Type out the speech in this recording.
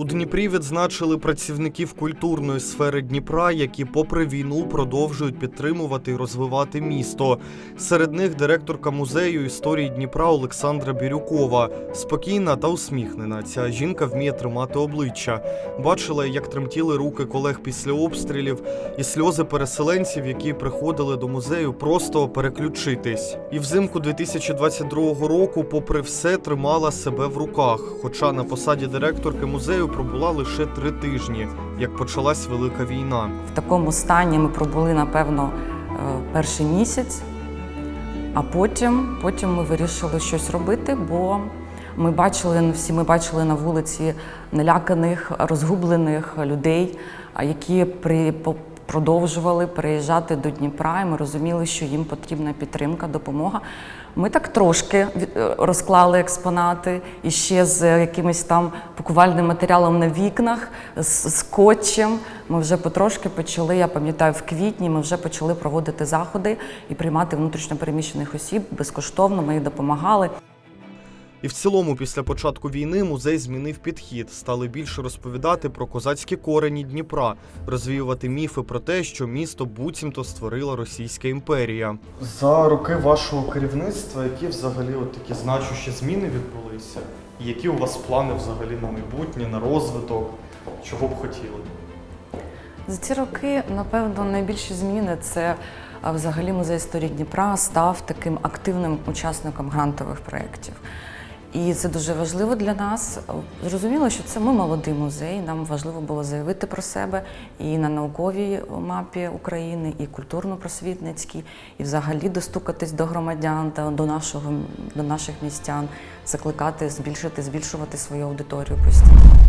У Дніпрі відзначили працівників культурної сфери Дніпра, які, попри війну, продовжують підтримувати і розвивати місто. Серед них директорка музею історії Дніпра Олександра Бірюкова. Спокійна та усміхнена. Ця жінка вміє тримати обличчя. Бачила, як тремтіли руки колег після обстрілів, і сльози переселенців, які приходили до музею, просто переключитись. І взимку 2022 року, попри все, тримала себе в руках. Хоча на посаді директорки музею пробула лише три тижні, як почалась велика війна. В такому стані ми пробули, напевно, е, перший місяць, а потім, потім ми вирішили щось робити, бо ми бачили, всі ми бачили на вулиці наляканих, розгублених людей, які при, продовжували приїжджати до Дніпра, і ми розуміли, що їм потрібна підтримка, допомога. Ми так трошки е, розклали експонати і ще з якимось там пакувальним матеріалом на вікнах, з скотчем. Ми вже потрошки почали. Я пам'ятаю, в квітні ми вже почали проводити заходи і приймати внутрішньопереміщених осіб безкоштовно. Ми їм допомагали. І в цілому, після початку війни, музей змінив підхід, стали більше розповідати про козацькі корені Дніпра, розвіювати міфи про те, що місто буцімто створила Російська імперія. За роки вашого керівництва, які взагалі от такі значущі зміни відбулися? І які у вас плани взагалі на майбутнє, на розвиток? Чого б хотіли? За ці роки, напевно, найбільші зміни це а, взагалі музей історії Дніпра став таким активним учасником грантових проєктів. І це дуже важливо для нас. Зрозуміло, що це ми молодий музей. Нам важливо було заявити про себе і на науковій мапі України, і культурно-просвітницькій, і взагалі достукатись до громадян та до нашого до наших містян, закликати збільшити, збільшувати свою аудиторію постійно.